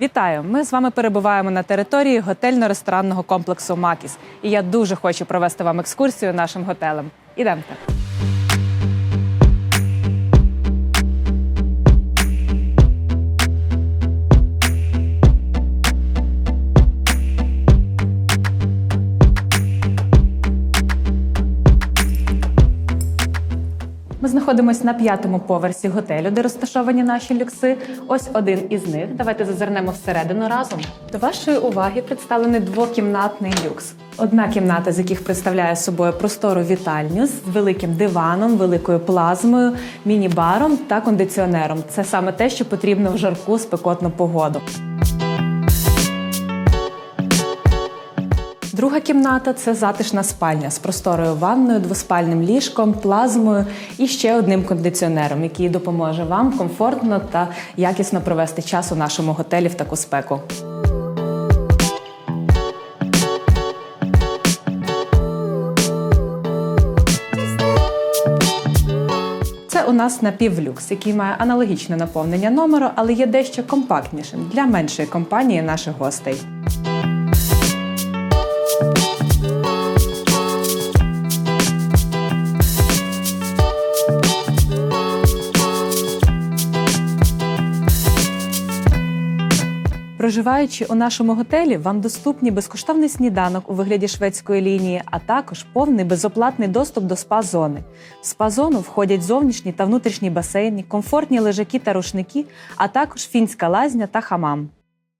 Вітаю! Ми з вами перебуваємо на території готельно-ресторанного комплексу Макіс. І я дуже хочу провести вам екскурсію нашим готелем. Ідемте. Ми знаходимося на п'ятому поверсі готелю, де розташовані наші люкси. Ось один із них. Давайте зазирнемо всередину разом. До вашої уваги представлений двокімнатний люкс. Одна кімната, з яких представляє собою простору вітальню з великим диваном, великою плазмою, міні-баром та кондиціонером. Це саме те, що потрібно в жарку спекотну погоду. Друга кімната це затишна спальня з просторою ванною, двоспальним ліжком, плазмою і ще одним кондиціонером, який допоможе вам комфортно та якісно провести час у нашому готелі в таку спеку. У нас напівлюкс, який має аналогічне наповнення номеру, але є дещо компактнішим для меншої компанії наших гостей. Проживаючи у нашому готелі, вам доступні безкоштовний сніданок у вигляді шведської лінії, а також повний безоплатний доступ до спа-зони. В спа-зону входять зовнішні та внутрішні басейни, комфортні лежаки та рушники, а також фінська лазня та хамам.